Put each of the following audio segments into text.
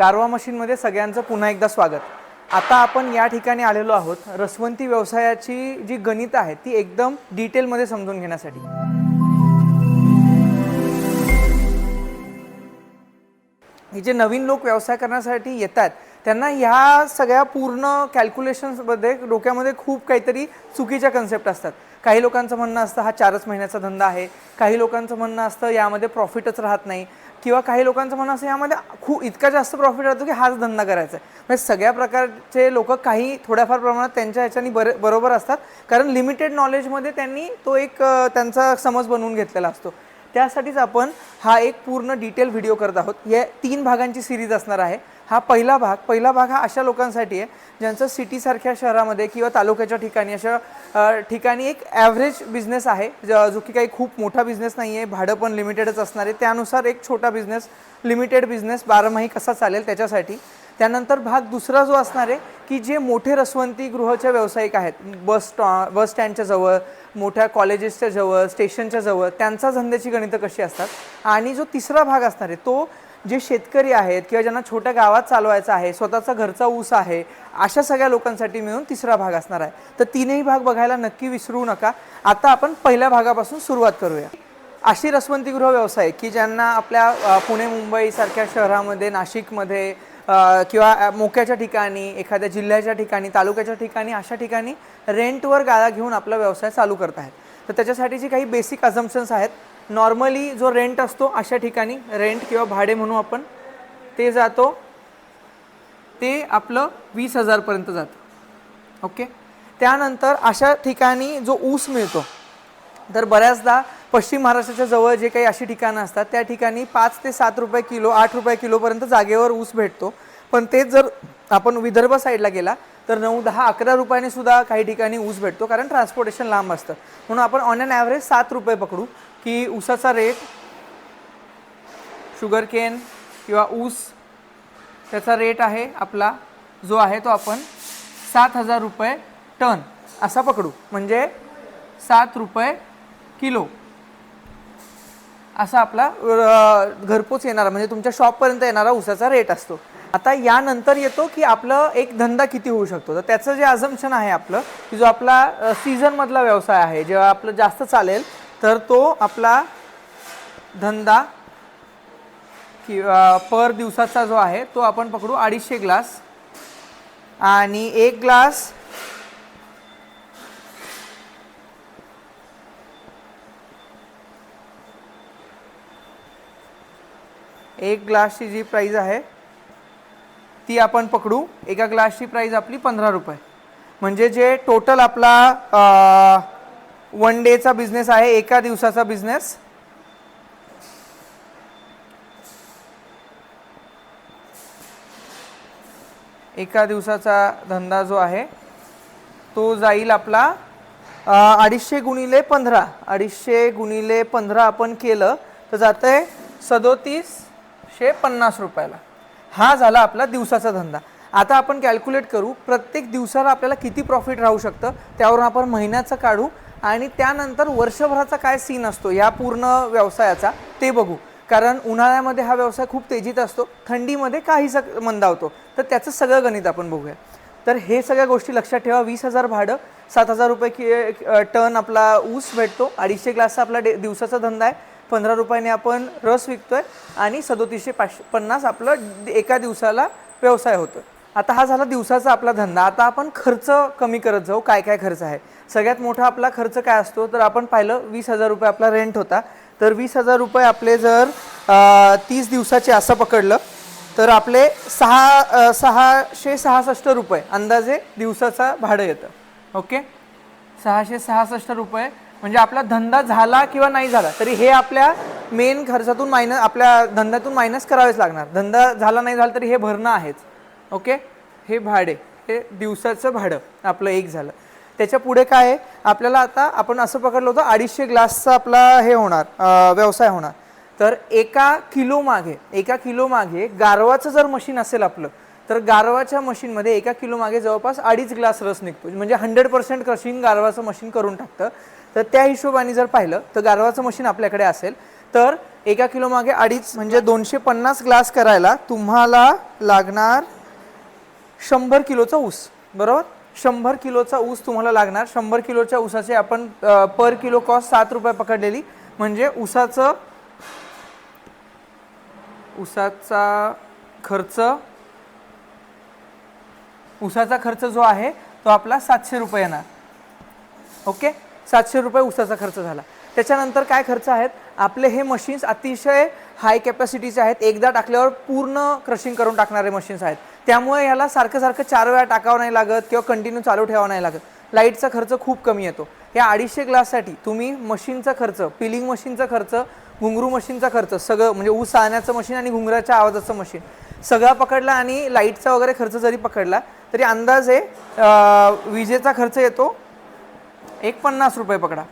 गारवा मशीनमध्ये सगळ्यांचं पुन्हा एकदा स्वागत. आता आपण या ठिकाणी आलेलो आहोत रसवंती व्यवसायाची जी गणित आहे ती एकदम डिटेलमध्ये समजून घेण्यासाठी. हे जे नवीन लोक व्यवसाय करण्यासाठी येतात त्यांना ह्या सगळ्या पूर्ण कॅल्क्युलेशन्समध्ये डोक्यामध्ये खूप काहीतरी चुकीच्या कन्सेप्ट असतात. काही लोकांचं म्हणणं असतं हा चारच महिन्याचा धंदा आहे. काही लोकांचं म्हणणं असतं यामध्ये प्रॉफिटच राहत नाही. किंवा काही लोकांचं म्हणणं असं यामध्ये खूप इतका जास्त प्रॉफिट राहतो की हाच धंदा करायचा आहे. म्हणजे सगळ्या प्रकारचे लोक काही थोड्याफार प्रमाणात त्यांच्या ह्याच्यानी बर बरोबर असतात. कारण लिमिटेड नॉलेजमध्ये त्यांनी तो एक त्यांचा समज बनवून घेतलेला असतो. त्यासाठीच आपण हा एक पूर्ण डिटेल व्हिडिओ करत आहोत. या तीन भागांची सिरीज असणार आहे. हा पहिला भाग पहिला भाग हा अशा लोकांसाठी आहे ज्यांचं सिटीसारख्या शहरामध्ये किंवा तालुक्याच्या ठिकाणी अशा ठिकाणी एक ॲव्हरेज बिझनेस आहे ज- जो की काही खूप मोठा बिझनेस नाही आहे भाडं पण लिमिटेडच असणार आहे. त्यानुसार एक छोटा बिझनेस लिमिटेड बिझनेस बारामाही कसा चालेल त्याच्यासाठी. त्यानंतर भाग दुसरा जो असणार आहे की जे मोठे रसवंती गृहच्या व्यावसायिक आहेत बस स्टॉ बस स्टँडच्या जवळ मोठ्या कॉलेजेसच्या जवळ स्टेशनच्या जवळ त्यांचा धंद्याची गणितं कशी असतात. आणि जो तिसरा भाग असणार आहे तो जे शेतकरी आहेत किंवा ज्यांना छोट्या गावात चालवायचं आहे स्वतःचा घरचा ऊस आहे अशा सगळ्या लोकांसाठी मिळून तिसरा भाग असणार आहे. तर तीनही भाग बघायला नक्की विसरू नका. आता आपण पहिल्या भागापासून सुरुवात करूया. अशी रसवंतीगृह व्यवसाय की ज्यांना आपल्या पुणे मुंबईसारख्या शहरामध्ये नाशिकमध्ये किंवा मोक्याच्या ठिकाणी एखाद्या जिल्ह्याच्या ठिकाणी तालुक्याच्या ठिकाणी अशा ठिकाणी रेंटवर गाळा घेऊन आपला व्यवसाय चालू करत आहेत. तर त्याच्यासाठी जे काही बेसिक अझम्पन्स आहेत. नॉर्मली जो रेंट असतो अशा ठिकाणी रेंट किंवा भाडे म्हणू आपण ते जातो ते आपलं वीस हजारपर्यंत जातं. ओके त्यानंतर अशा ठिकाणी जो ऊस मिळतो तर बऱ्याचदा पश्चिम महाराष्ट्राच्या जवळ जे काही अशी ठिकाणं असतात त्या ठिकाणी पाच ते सात रुपये किलो आठ रुपये किलोपर्यंत जागेवर ऊस भेटतो. पण तेच जर आपण विदर्भ साईडला गेला तर नऊ दहा अकरा रुपयाने सुद्धा काही ठिकाणी ऊस भेटतो कारण ट्रान्सपोर्टेशन लांब असतं. म्हणून आपण ऑन अन ॲव्हरेज सात रुपये पकडू. की ऊसाचा रेट शुगर केन किंवा ऊस त्याचा रेट आहे आपला जो आहे तो आपण सात हजार रुपये टन असा पकडू. म्हणजे सात रुपये किलो. असा आपला घरपोच येणारा म्हणजे तुमच्या शॉपपर्यंत येणारा ऊसाचा रेट असतो. आता यानंतर येतो की आपलं एक धंदा किती होऊ शकतो. तर त्याचं जे अझम्पशन आहे आपलं की जो आपला सीझनमधला व्यवसाय आहे जेव्हा आपलं जास्त चालेल तर तो आपला धंदा किंवा पर दिवसाचा जो आहे तो आपण पकडू अडीचशे ग्लास. आणि एक ग्लास एक ग्लासची जी प्राईज आहे ती आपण पकडू. एका ग्लासची प्राईज आपली पंधरा रुपये. म्हणजे जे टोटल आपला वन डेचा बिझनेस आहे एका दिवसाचा बिझनेस. एका दिवसाचा धंदा जो आहे तो जाईल आपला अडीचशे गुणिले पंधरा. अडीचशे गुणिले पंधरा आपण केलं तर जातं आहे सदोतीसशे पन्नास रुपयाला. हा झाला आपला दिवसाचा धंदा. आता आपण कॅल्क्युलेट करू प्रत्येक दिवसाला आपल्याला किती प्रॉफिट राहू शकतं त्यावरून आपण महिन्याचं काढू आणि त्यानंतर वर्षभराचा काय सीन असतो या पूर्ण व्यवसायाचा ते बघू. कारण उन्हाळ्यामध्ये हा व्यवसाय खूप तेजीत असतो थंडीमध्ये काहीसा मंदावतो. तर त्याचं सगळं गणित आपण बघूया. तर हे सगळ्या गोष्टी लक्षात ठेवा वीस हजार भाडं सात हजार रुपये कि टन आपला ऊस भेटतो अडीचशे ग्लासचा आपला डे दिवसाचा धंदा आहे. पंधरा रुपयाने आपण रस विकतोय आणि सदोतीसशे पाचशे पन्नास आपलं एका दिवसाला व्यवसाय होतो आता हा झाला दिवसाचा आपला धंदा. आता आपण खर्च कमी करत जाऊ काय काय खर्च आहे. सगळ्यात मोठा आपला खर्च काय असतो? तर आपण पाहिलं वीस हजार रुपये आपला रेंट होता. तर वीस हजार रुपये आपले जर तीस दिवसाचे असं पकडलं तर आपले सहा सहाशे सहासष्ट रुपये अंदाजे दिवसाचा भाडं येतं. ओके? सहाशे सहासष्ट रुपये म्हणजे आपला धंदा झाला किंवा नाही झाला तरी हे आपल्या मेन खर्चातून मायनस आपल्या धंद्यातून मायनस करावेच लागणार. धंदा झाला नाही झाला तरी हे भरणं आहेच. ओके? हे भाडे हे दिवसाचं भाडं आपलं एक झालं. त्याच्या पुढे काय आहे? आपल्याला आता आपण असं पकडलं होतं अडीचशे ग्लासचा आपला हे होणार व्यवसाय होणार. तर एका किलो मागे एका किलो मागे गारवाचं जर मशीन असेल आपलं तर गारवाच्या मशीनमध्ये एका किलो मागे जवळपास अडीच ग्लास रस निघतो. म्हणजे हंड्रेड पर्सेंट क्रशिंग गारवाचं मशीन करून टाकतं. तर त्या हिशोबाने जर पाहिलं तर गारवाचं मशीन आपल्याकडे असेल तर एका किलो मागे अडीच म्हणजे दोनशे पन्नास ग्लास करायला तुम्हाला लागणार शंभर किलोचा ऊस. बरोबर? शंभर किलोचा ऊस तुम्हाला लागणार. शंभर किलोच्या ऊसाचे आपण पर किलो कॉस्ट सात रुपये पकडलेली. म्हणजे ऊसाचं ऊसाचा खर्च ऊसाचा खर्च जो आहे तो आपला सातशे रुपये येणार. ओके? सातशे रुपये ऊसाचा खर्च झाला. त्याच्यानंतर काय खर्च आहेत? आपले हे मशीन्स अतिशय हाय कॅपॅसिटीचे आहेत. एकदा टाकल्यावर पूर्ण क्रशिंग करून टाकणारे मशीन्स आहेत. त्यामुळे याला सारखं सारखं चार वेळा टाकावं नाही लागत किंवा कंटिन्यू चालू ठेवावं नाही लागत. लाईटचा खर्च खूप कमी येतो. या अडीचशे ग्लाससाठी तुम्ही मशीनचा खर्च पिलिंग मशीनचा खर्च घुंगरू मशीनचा खर्च सगळं म्हणजे ऊस आणण्याचं मशीन आणि घुंगराच्या आवाजाचं मशीन सगळा पकडला आणि लाईटचा वगैरे खर्च जरी पकडला तरी अंदाजे विजेचा खर्च येतो एक पन्नास रुपये पकडा.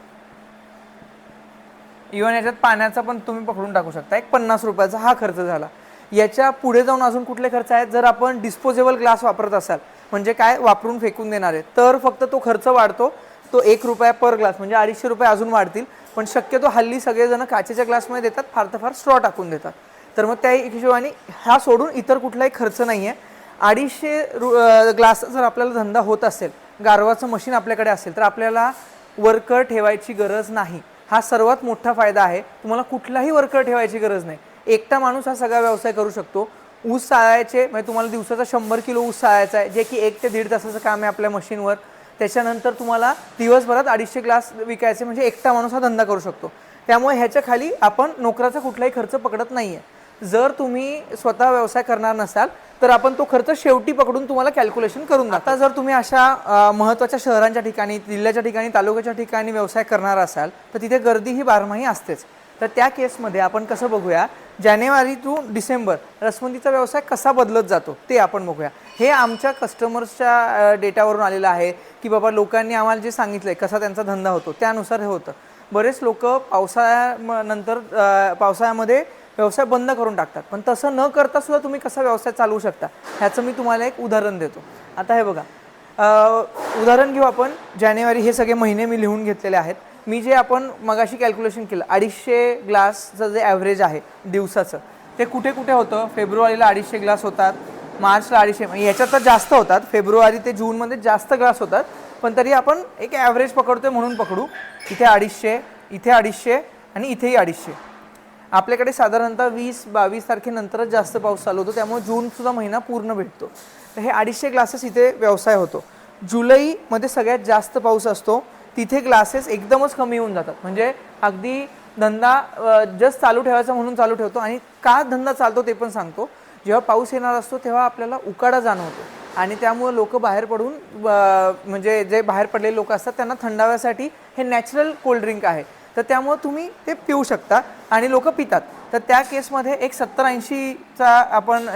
इव्हन याच्यात पाण्याचा पण तुम्ही पकडून टाकू शकता. एक पन्नास रुपयाचा हा खर्च झाला. याच्यापुढे जाऊन अजून कुठले खर्च आहेत? जर आपण डिस्पोजेबल ग्लास वापरत असाल म्हणजे काय वापरून फेकून देणार आहे तर फक्त तो खर्च वाढतो. तो एक रुपया पर ग्लास म्हणजे अडीचशे रुपये अजून वाढतील. पण शक्यतो हल्ली सगळेजण काचेच्या ग्लासमध्ये देतात फार तर फार स्ट्रॉ टाकून देतात. तर मग त्या हिशोबाने हा सोडून इतर कुठलाही खर्च नाही आहे अडीचशे रु ग्लास जर आपल्याला धंदा होत असेल गारवाचं मशीन आपल्याकडे असेल तर आपल्याला वर्कर ठेवायची गरज नाही. हा सर्वात मोठा फायदा आहे. तुम्हाला कुठलाही वर्कर ठेवायची गरज नाही. एकटा माणूस हा सगळा व्यवसाय करू शकतो. ऊस साळायचे म्हणजे तुम्हाला दिवसाचा शंभर किलो ऊस साळायचा आहे जे की एक ते दीड तासाचं काम आहे आपल्या मशीनवर. त्याच्यानंतर तुम्हाला दिवसभरात अडीचशे ग्लास विकायचे म्हणजे एकटा माणूस हा धंदा करू शकतो. त्यामुळे ह्याच्या खाली आपण नोकराचा कुठलाही खर्च पकडत नाही आहे जर तुम्ही स्वतः व्यवसाय करणार नसाल तर आपण तो खर्च शेवटी पकडून तुम्हाला कॅल्क्युलेशन करून आता जर तुम्ही अशा महत्त्वाच्या शहरांच्या ठिकाणी जिल्ह्याच्या ठिकाणी तालुक्याच्या ठिकाणी व्यवसाय करणार असाल तर तिथे गर्दी ही बारमाही असतेच. तर त्या केसमध्ये आपण कसं बघूया जानेवारी टू डिसेंबर रसमंदीचा व्यवसाय कसा बदलत जातो ते आपण बघूया. हे आमच्या कस्टमर्सच्या डेटावरून आलेलं आहे की बाबा लोकांनी आम्हाला जे सांगितलं आहे कसा त्यांचा धंदा होतो त्यानुसार हे होतं. बरेच लोक पावसाळ्यानंतर पावसाळ्यामध्ये व्यवसाय बंद करून टाकतात. पण तसं न करता सुद्धा तुम्ही कसा व्यवसाय चालवू शकता ह्याचं मी तुम्हाला एक उदाहरण देतो. आता हे बघा उदाहरण घेऊ आपण. जानेवारी हे सगळे महिने मी लिहून घेतलेले आहेत. मी जे आपण मगाशी कॅल्क्युलेशन केलं अडीचशे ग्लासचं जे ॲव्हरेज आहे दिवसाचं ते कुठे कुठे होतं? फेब्रुवारीला अडीचशे ग्लास होतात मार्चला अडीचशे म्हणजे याच्यात तर जास्त होतात फेब्रुवारी ते जूनमध्ये जास्त ग्लास होतात पण तरी आपण एक ॲव्हरेज पकडतोय म्हणून पकडू इथे अडीचशे इथे अडीचशे आणि इथेही अडीचशे. आपल्याकडे साधारणतः वीस बावीस तारखेनंतरच जास्त पाऊस चालू होतो त्यामुळे जूनसुद्धा महिना पूर्ण भेटतो. तर हे अडीचशे ग्लासेस इथे व्यवसाय होतो. जुलैमध्ये सगळ्यात जास्त पाऊस असतो तिथे ग्लासेस एकदमच कमी होऊन जातात. म्हणजे अगदी धंदा जस्ट चालू ठेवायचा म्हणून चालू ठेवतो आणि का धंदा चालतो ते पण सांगतो. जेव्हा पाऊस येणार असतो तेव्हा आपल्याला उकाडा जाणवतो. आणि त्यामुळे लोक बाहेर पडून म्हणजे जे बाहेर पडलेले लोक असतात त्यांना थंडाव्यासाठी हे नॅचरल कोल्ड ड्रिंक आहे. तर त्यामुळं तुम्ही ते पिऊ शकता आणि लोक पितात. तर त्या केसमध्ये एक सत्तर ऐंशीचा आपण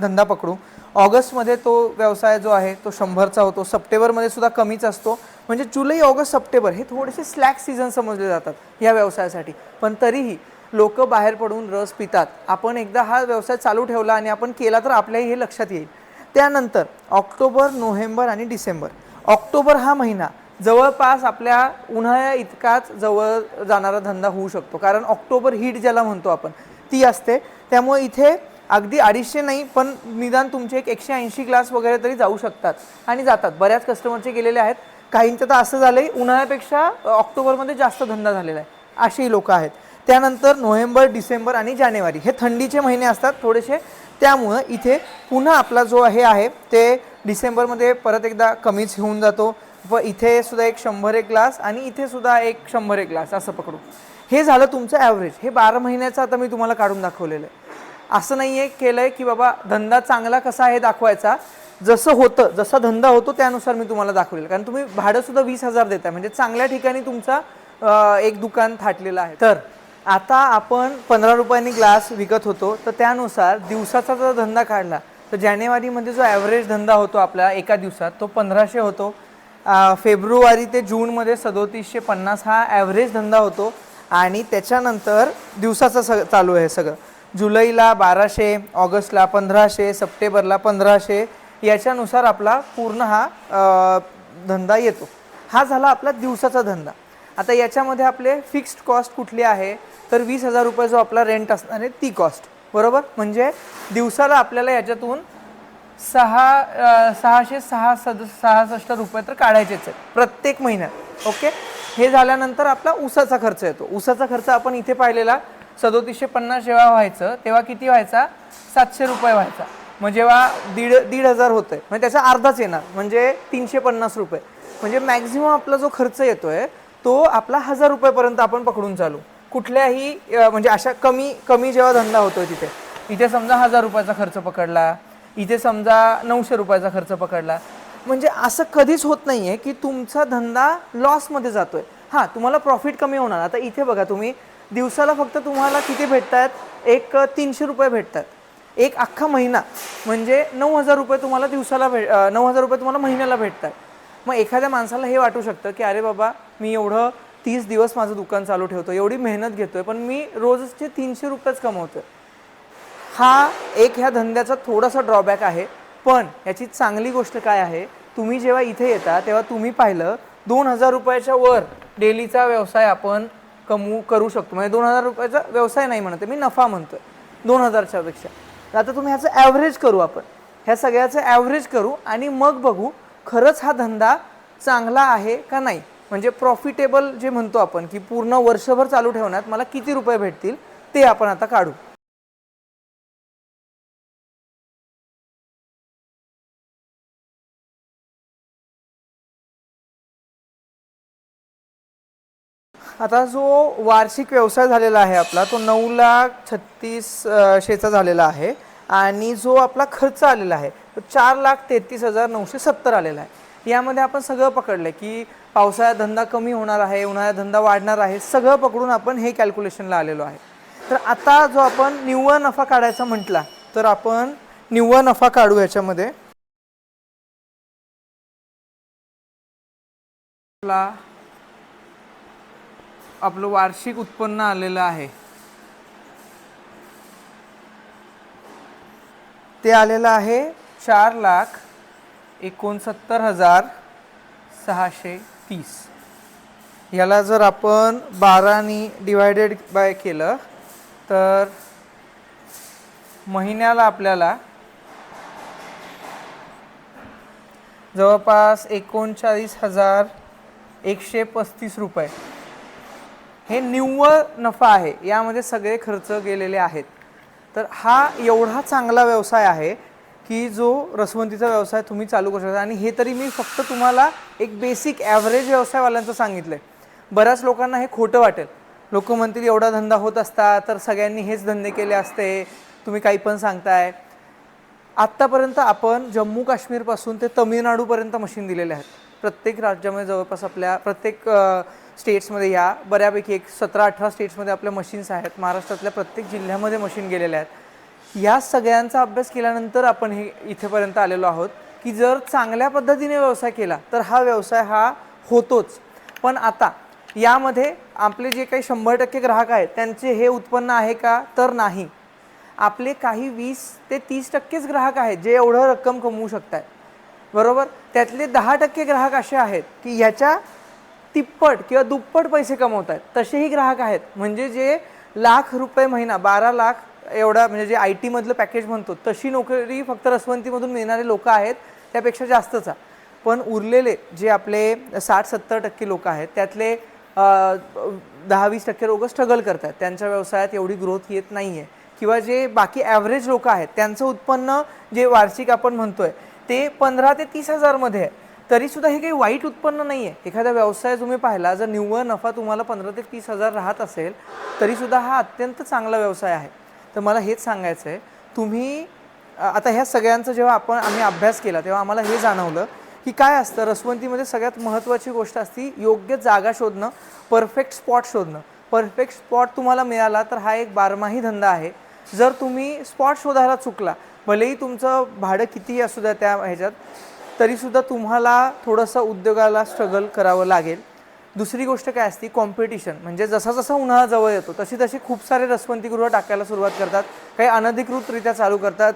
धंदा पकडू. ऑगस्टमध्ये तो व्यवसाय जो आहे तो शंभरचा होतो. सप्टेंबरमध्ये सुद्धा कमीच असतो. म्हणजे जुलै ऑगस्ट सप्टेंबर हे थोडेसे स्लॅक सीझन समजले जातात या व्यवसायासाठी. पण तरीही लोक बाहेर पडून रस पितात. आपण एकदा हा व्यवसाय चालू ठेवला आणि आपण केला तर आपल्याही हे लक्षात येईल. त्यानंतर ऑक्टोबर नोव्हेंबर आणि डिसेंबर. ऑक्टोबर हा महिना जवळपास आपल्या उन्हाळ्या इतकाच जवळ जाणारा धंदा होऊ शकतो. कारण ऑक्टोबर हीट ज्याला म्हणतो आपण ती असते. त्यामुळे इथे अगदी अडीचशे नाही पण निदान तुमचे एक एकशे ऐंशी ग्लास वगैरे तरी जाऊ शकतात आणि जातात. बऱ्याच कस्टमरचे गेलेले आहेत. काहींचं तर असं झालं आहे उन्हाळ्यापेक्षा ऑक्टोबरमध्ये जास्त धंदा झालेला आहे अशी लोकं आहेत. त्यानंतर नोव्हेंबर डिसेंबर आणि जानेवारी हे थंडीचे महिने असतात थोडेसे. त्यामुळं इथे पुन्हा आपला जो हे आहे ते डिसेंबरमध्ये परत एकदा कमीच होऊन जातो. व इथे सुद्धा एक शंभर एक ग्लास आणि इथे सुद्धा एक शंभर एक ग्लास असं पकडू. हे झालं तुमचं ॲव्हरेज हे बारा महिन्याचं आता मी तुम्हाला काढून दाखवलेलं आहे. असं नाही आहे केलं आहे की बाबा धंदा चांगला कसा आहे दाखवायचा. जसं होतं जसा धंदा होतो त्यानुसार मी तुम्हाला दाखवेल. कारण तुम्ही भाडंसुद्धा वीस हजार देताय. म्हणजे चांगल्या ठिकाणी तुमचा एक दुकान थाटलेलं आहे. तर आता आपण पंधरा रुपयांनी ग्लास विकत होतो. तर त्यानुसार दिवसाचा जर धंदा काढला तर जानेवारीमध्ये जो ॲव्हरेज धंदा होतो आपला एका दिवसात तो पंधराशे होतो. फेब्रुवारी ते जूनमध्ये सदोतीसशे पन्नास हा ॲव्हरेज धंदा होतो. आणि त्याच्यानंतर दिवसाचं स चालू आहे सगळं. जुलैला बाराशे ऑगस्टला पंधराशे सप्टेंबरला पंधराशे याच्यानुसार आपला पूर्ण हा धंदा येतो. हा झाला आपला दिवसाचा धंदा. आता याच्यामध्ये आपले फिक्स्ड कॉस्ट कुठली आहे? तर वीस हजार रुपये जो आपला रेंट असणार आहे ती कॉस्ट बरोबर? म्हणजे दिवसाला आपल्याला याच्यातून सहा सहाशे सहा सद सहासष्ट रुपये तर काढायचेच आहेत प्रत्येक महिन्यात. ओके? हे झाल्यानंतर आपला ऊसाचा खर्च येतो. उसाचा खर्च आपण इथे पाहिलेला सदोतीसशे पन्नास जेव्हा व्हायचं तेव्हा किती व्हायचा? सातशे रुपये व्हायचा. मग जेव्हा दीड दीड हजार होतंय म्हणजे त्याचा अर्धाच येणार म्हणजे तीनशे पन्नास रुपये. म्हणजे मॅक्झिमम आपला जो खर्च येतो आहे तो आपला हजार रुपयेपर्यंत आपण पकडून चालू. कुठल्याही म्हणजे अशा कमी कमी जेव्हा धंदा होतो तिथे इथे समजा हजार रुपयाचा खर्च पकडला इथे समजा नऊशे रुपयाचा खर्च पकडला म्हणजे असं कधीच होत नाही आहे की तुमचा धंदा लॉसमध्ये जातो आहे हां तुम्हाला प्रॉफिट कमी होणार. आता इथे बघा तुम्ही दिवसाला फक्त तुम्हाला किती भेटतात एक तीनशे रुपये भेटतात. एक अख्खा महिना. म्हणजे नऊ हजार रुपये तुम्हाला दिवसाला भेट नऊ हजार रुपये तुम्हाला महिन्याला भेटतात. मग एखाद्या माणसाला हे वाटू शकतं की अरे बाबा मी एवढं तीस दिवस माझं दुकान चालू ठेवतो एवढी मेहनत घेतोय पण मी रोजचे तीनशे रुपयेच कमवतोय. हा एक ह्या धंद्याचा थोडासा ड्रॉबॅक आहे. पण याची चांगली गोष्ट काय आहे? तुम्ही जेव्हा इथे येता तेव्हा तुम्ही पाहिलं दोन हजार रुपयाच्या वर डेलीचा व्यवसाय आपण कमवू करू शकतो. म्हणजे दोन हजार रुपयाचा व्यवसाय नाही म्हणते मी नफा म्हणतोय दोन हजारच्यापेक्षा आता तुम्ही ह्याचं ॲव्हरेज करू आपण. ह्या सगळ्याचं ॲव्हरेज करू आणि मग बघू खरंच हा धंदा चांगला आहे का नाही. म्हणजे प्रॉफिटेबल जे म्हणतो आपण की पूर्ण वर्षभर चालू ठेवण्यात मला किती रुपये भेटतील ते आपण आता काढू. आता जो वार्षिक व्यवसाय झालेला आहे आपला तो नऊ लाख छत्तीस शेचा झालेला आहे आणि जो आपला खर्च आलेला आहे तो चार लाख तेहतीस हजार नऊशे सत्तर आलेला आहे. यामध्ये आपण सगळं पकडलं की पावसाळ्यात धंदा कमी होणार आहे उन्हाळ्यात धंदा वाढणार आहे सगळं पकडून आपण हे कॅल्क्युलेशनला आलेलो आहे. तर आता जो आपण निव्वळ नफा काढायचा म्हटला तर आपण निव्वळ नफा काढू याच्यामध्ये. आपला वार्षिक उत्पन्न आलेलं आहे. ते आलेलं आहे चार लाख एकोणसत्तर हजार सहाशे तीस. याला जर आपण बारानी डिवायडेड बाय केलं तर महिन्याला आपल्याला जवळपास एकोणचाळीस हजार एकशे पस्तीस रुपये. हे निव्वळ नफा आहे यामध्ये सगळे खर्च गेलेले आहेत. तर हा एवढा चांगला व्यवसाय आहे की जो रसवंतीचा व्यवसाय तुम्ही चालू करू शकता. आणि हे तरी मी फक्त तुम्हाला एक बेसिक ॲव्हरेज व्यवसायवाल्यांचं सांगितलं आहे बऱ्याच लोकांना हे खोटं वाटेल. लोक म्हणतील एवढा धंदा होत असता तर सगळ्यांनी हेच धंदे केले असते. तुम्ही काही पण सांगताय. आत्तापर्यंत आपण जम्मू काश्मीरपासून ते तमिळनाडूपर्यंत मशीन दिलेले आहेत. प्रत्येक राज्यामध्ये जवळपास आपल्या प्रत्येक स्टेट्समध्ये या. बऱ्यापैकी एक सतरा अठरा स्टेट्समध्ये आपल्या मशीन्स आहेत. महाराष्ट्रातल्या प्रत्येक जिल्ह्यामध्ये मशीन गेलेल्या आहेत. या सगळ्यांचा अभ्यास केल्यानंतर आपण हे इथेपर्यंत आलेलो आहोत की जर चांगल्या पद्धतीने व्यवसाय केला तर हा व्यवसाय हा होतोच. पण आता यामध्ये आपले जे काही शंभर टक्के ग्राहक आहेत त्यांचे हे उत्पन्न आहे का? तर नाही. आपले काही वीस ते तीस टक्केच ग्राहक आहेत जे एवढं रक्कम कमवू शकतात बरोबर? त्यातले दहा टक्के ग्राहक असे आहेत की ह्याच्या तिप्पट किंवा दुप्पट पैसे कमवत आहेत तसेही ग्राहक आहेत. म्हणजे जे लाख रुपये महिना बारा लाख एवढा म्हणजे जे आय टीमधलं पॅकेज म्हणतो तशी नोकरी फक्त रसवंतीमधून मिळणारे लोक आहेत त्यापेक्षा जास्तचा पण उरलेले जे आपले साठ सत्तर टक्के लोक आहेत त्यातले दहा वीस टक्के लोक स्ट्रगल करतात त्यांच्या व्यवसायात एवढी ग्रोथ येत नाही आहे किंवा जे बाकी ॲव्हरेज लोक आहेत त्यांचं उत्पन्न जे वार्षिक आपण म्हणतोय ते पंधरा ते तीस हजारमध्ये आहे. तरीसुद्धा हे काही वाईट उत्पन्न नाही आहे एखादा व्यवसाय तुम्ही पाहिला जर निव्वळ नफा तुम्हाला पंधरा ते तीस हजार राहत असेल तरीसुद्धा हा अत्यंत चांगला व्यवसाय आहे. तर मला हेच सांगायचं आहे तुम्ही आता ह्या सगळ्यांचा जेव्हा आपण आम्ही अभ्यास केला तेव्हा आम्हाला हे जाणवलं की काय असतं रसवंतीमध्ये सगळ्यात महत्त्वाची गोष्ट असती योग्य जागा शोधणं परफेक्ट स्पॉट शोधणं. परफेक्ट स्पॉट तुम्हाला मिळाला तर हा एक बारमाही धंदा आहे. जर तुम्ही स्पॉट शोधायला चुकला भलेही तुमचं भाडं कितीही असू द्या त्या ह्याच्यात तरीसुद्धा तुम्हाला थोडंसं उद्योगाला स्ट्रगल करावं लागेल. दुसरी गोष्ट काय असते कॉम्पिटिशन म्हणजे जसा जसा उन्हाळा जवळ येतो तशी तशी खूप सारे रसवंतीगृह टाकायला सुरुवात करतात. काही अनधिकृतरित्या चालू करतात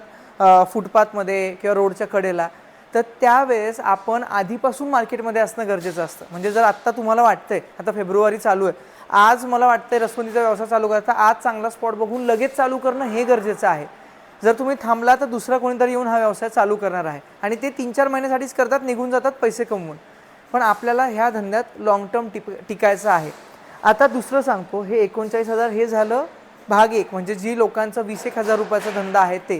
फुटपाथमध्ये किंवा रोडच्या कडेला. तर त्यावेळेस आपण आधीपासून मार्केटमध्ये असणं गरजेचं असतं. म्हणजे जर आत्ता तुम्हाला वाटतंय आता फेब्रुवारी चालू आहे. आज मला वाटतंय रसवंतीचा व्यवसाय चालू करायचा आज चांगला स्पॉट बघून लगेच चालू करणं हे गरजेचं आहे. जर तुम्ही थांबला तर दुसरा कोणीतरी येऊन हा व्यवसाय चालू करणार आहे. आणि ते तीन चार महिन्यासाठीच करतात निघून जातात पैसे कमवून. पण आपल्याला ह्या धंद्यात लॉंग टर्म टिप टिकायचं आहे. आता दुसरं सांगतो हे एकोणचाळीस हजार हे झालं भाग एक म्हणजे जी लोकांचा वीस एक हजार रुपयाचा धंदा आहे ते.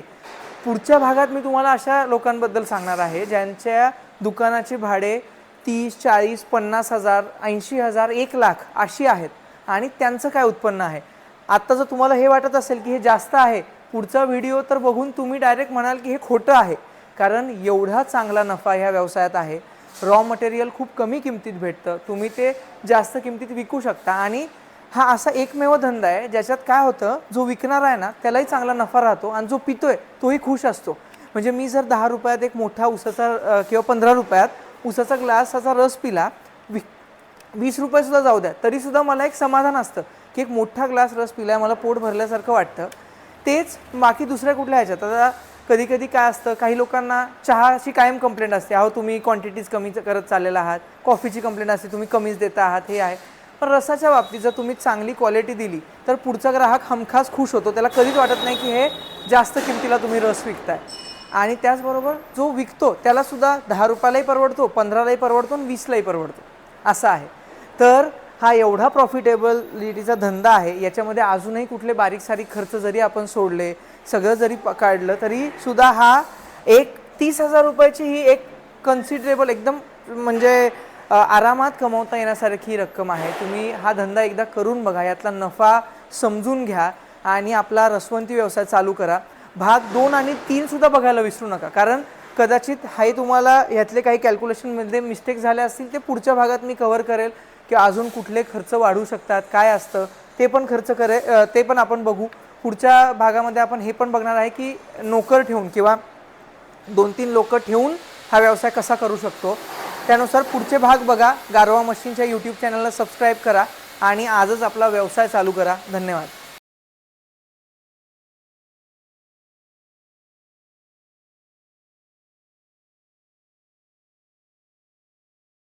पुढच्या भागात मी तुम्हाला अशा लोकांबद्दल सांगणार आहे ज्यांच्या दुकानाची भाडे तीस चाळीस पन्नास हजार ऐंशी हजार एक लाख अशी आहेत. आणि त्यांचं काय उत्पन्न आहे? आत्ता जर तुम्हाला हे वाटत असेल की हे जास्त आहे पुढचा व्हिडिओ तर बघून तुम्ही डायरेक्ट म्हणाल की हे खोटं आहे. कारण एवढा चांगला नफा ह्या व्यवसायात आहे. रॉ मटेरियल खूप कमी किमतीत भेटतं. तुम्ही ते जास्त किमतीत विकू शकता. आणि हा असा एकमेव धंदा आहे ज्याच्यात काय होतं जो विकणार आहे ना त्यालाही चांगला नफा राहतो आणि जो पितोय तोही खुश असतो. म्हणजे मी जर दहा रुपयात एक मोठा उसाचा किंवा पंधरा रुपयात उसाचा ग्लासाचा रस पिला वि वीस रुपयेसुद्धा जाऊ द्या तरीसुद्धा मला एक समाधान असतं की एक मोठा ग्लास रस पिलाय मला पोट भरल्यासारखं वाटतं. तेच बाकी दुसऱ्या कुठल्या ह्याच्यात? आता कधी कधी काय असतं काही लोकांना चहाची कायम कंप्लेंट असते. अहो तुम्ही क्वांटिटीज कमी करत चाललेला आहात कॉफीची कंप्लेंट असते तुम्ही कमीच देता आहात हे आहे. पण रसाच्या बाबतीत जर तुम्ही चांगली क्वालिटी दिली तर पुढचा ग्राहक हमखास खुश होतो. त्याला कधीच वाटत नाही की हे जास्त किमतीला तुम्ही रस विकताय. आणि त्याचबरोबर जो विकतो त्यालासुद्धा दहा रुपयालाही परवडतो पंधरालाही परवडतो आणि वीसलाही परवडतो. असं आहे. तर हा एवढा प्रॉफिटेबलिटीचा धंदा आहे याच्यामध्ये अजूनही कुठले बारीक सारीक खर्च जरी आपण सोडले सगळं जरी प- काढलं तरी सुद्धा हा एक तीस हजार रुपयाची ही एक कन्सिडरेबल एकदम म्हणजे आरामात कमवता येण्यासारखी रक्कम आहे. तुम्ही हा धंदा एकदा करून बघा यातला नफा समजून घ्या आणि आपला रसवंती व्यवसाय चालू करा. भाग दोन आणि तीन सुद्धा बघायला विसरू नका कारण कदाचित हे तुम्हाला ह्यातले काही कॅल्क्युलेशनमध्ये मिस्टेक झाले असतील ते पुढच्या भागात मी कव्हर करेल. किंवा अजून कुठले खर्च वाढू शकतात काय असतं ते पण खर्च करे ते पण आपण बघू. पुढच्या भागामध्ये आपण हे पण बघणार आहे की नोकर ठेवून किंवा दोन तीन लोक ठेवून हा व्यवसाय कसा करू शकतो. त्यानुसार पुढचे भाग बघा. गारवा मशीनच्या यूट्यूब चॅनलला सबस्क्राईब करा आणि आजच आपला व्यवसाय चालू करा. धन्यवाद.